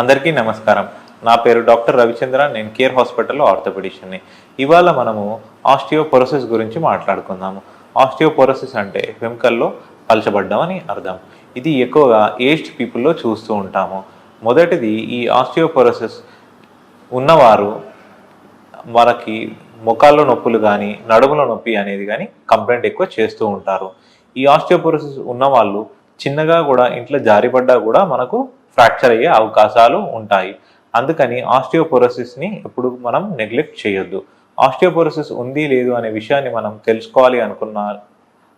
అందరికీ నమస్కారం. నా పేరు డాక్టర్ రవిచంద్ర నేను కేర్ హాస్పిటల్లో ఆర్థోపెడిషన్ని ఇవాళ మనము ఆస్టియోపొరసిస్ గురించి మాట్లాడుకుందాము. ఆస్టియోపొరసిస్ అంటే వెంకల్లో పలచబడ్డం అని అర్థం. ఇది ఎక్కువగా ఏజ్డ్ పీపుల్లో చూస్తూ ఉంటాము. మొదటిది ఈ ఆస్టియోపొరసిస్ ఉన్నవారు మనకి ముఖాల్లో నొప్పులు కానీ నడుముల నొప్పి అనేది కానీ కంప్లైంట్ ఎక్కువ చేస్తూ ఉంటారు. ఈ ఆస్టియోపొరసిస్ ఉన్న వాళ్ళు చిన్నగా కూడా ఇంట్లో జారిపడ్డా కూడా మనకు ఫ్రాక్చర్ అయ్యే అవకాశాలు ఉంటాయి. అందుకని ఆస్టియోపోరోసిస్ని ఎప్పుడు మనం నెగ్లెక్ట్ చేయొద్దు. ఆస్టియోపోరోసిస్ ఉంది లేదు అనే విషయాన్ని మనం తెలుసుకోవాలి అనుకున్న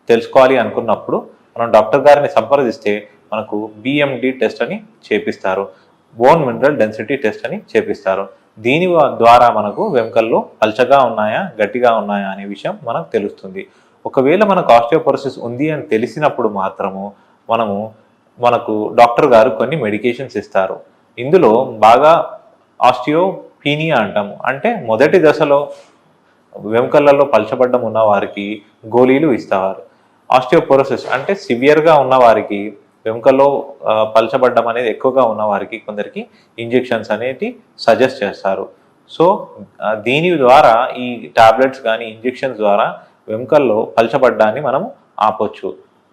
తెలుసుకోవాలి అనుకున్నప్పుడు మనం డాక్టర్ గారిని సంప్రదిస్తే మనకు బిఎండి టెస్ట్ అని చేపిస్తారు. బోన్ మినరల్ డెన్సిటీ టెస్ట్ అని చేపిస్తారు. దీని ద్వారా మనకు వెంకల్లో పల్చగా ఉన్నాయా గట్టిగా ఉన్నాయా అనే విషయం మనకు తెలుస్తుంది. ఒకవేళ మనకు ఆస్టియోపొరోసిస్ ఉంది అని తెలిసినప్పుడు మాత్రము మనము మనకు డాక్టర్ గారు కొన్ని మెడికేషన్స్ ఇస్తారు. ఇందులో బాగా ఆస్టియోపీనియా అంటాము. అంటే మొదటి దశలో వెంకళ్ళలో పలచబడ్డం ఉన్న వారికి గోళీలు ఇస్తారు. ఆస్టియోపోరోసిస్ అంటే సివియర్గా ఉన్న వారికి వెంకలో పలచబడ్డం అనేది ఎక్కువగా ఉన్న వారికి కొందరికి ఇంజెక్షన్స్ అనేటి సజెస్ట్ చేస్తారు. సో దీని ద్వారా ఈ టాబ్లెట్స్ కానీ ఇంజెక్షన్స్ ద్వారా వెంకల్లో పలచబడ్డాన్ని మనం ఆపొచ్చు.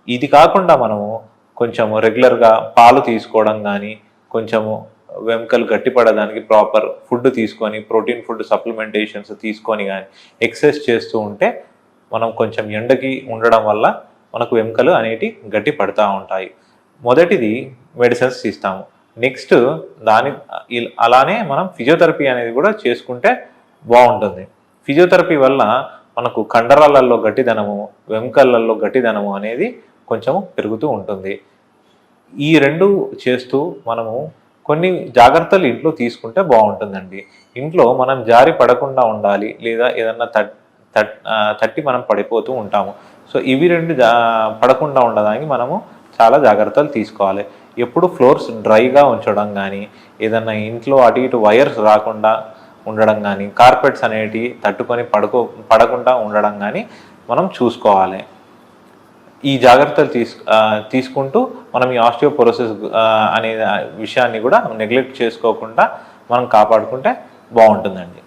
ఇది కాకుండా మనము కొంచెము రెగ్యులర్గా పాలు తీసుకోవడం కానీ కొంచెము వెంకలు గట్టిపడడానికి ప్రాపర్ ఫుడ్ తీసుకొని ప్రోటీన్ ఫుడ్ సప్లిమెంటేషన్స్ తీసుకొని కానీ ఎక్సర్సైజ్ చేస్తూ ఉంటే మనం కొంచెం ఎండకి ఉండడం వల్ల మనకు వెంకలు అనేటి గట్టి పడతా ఉంటాయి. మొదటిది మెడిసిన్స్ ఇస్తాము నెక్స్ట్ దాని అలానే మనం ఫిజియోథెరపీ అనేది కూడా చేసుకుంటే బాగుంటుంది. ఫిజియోథెరపీ వల్ల మనకు కండరాలలో గట్టిదనము వెంకళ్ళల్లో గట్టిదనము అనేది కొంచెం పెరుగుతూ ఉంటుంది. ఈ రెండు చేస్తూ మనము కొన్ని జాగ్రత్తలు ఇంట్లో తీసుకుంటే బాగుంటుందండి. ఇంట్లో మనం జారి పడకుండా ఉండాలి లేదా ఏదన్నా తట్ తట్టి మనం పడిపోతూ ఉంటాము. సో ఇవి రెండు జా పడకుండా ఉండడానికి మనము చాలా జాగ్రత్తలు తీసుకోవాలి. ఎప్పుడు ఫ్లోర్స్ డ్రైగా ఉంచడం కానీ ఏదన్నా ఇంట్లో అటు ఇటు వైర్స్ రాకుండా ఉండడం కానీ కార్పెట్స్ అనేటివి తట్టుకొని పడుకో పడకుండా ఉండడం కానీ మనం చూసుకోవాలి. ఈ జాగ్రత్తలు తీసు తీసుకుంటూ మనం ఈ ఆస్టియోపోరోసిస్ అనే విషయాన్ని కూడా నెగ్లెక్ట్ చేసుకోకుండా మనం కాపాడుకుంటే బాగుంటుందండి.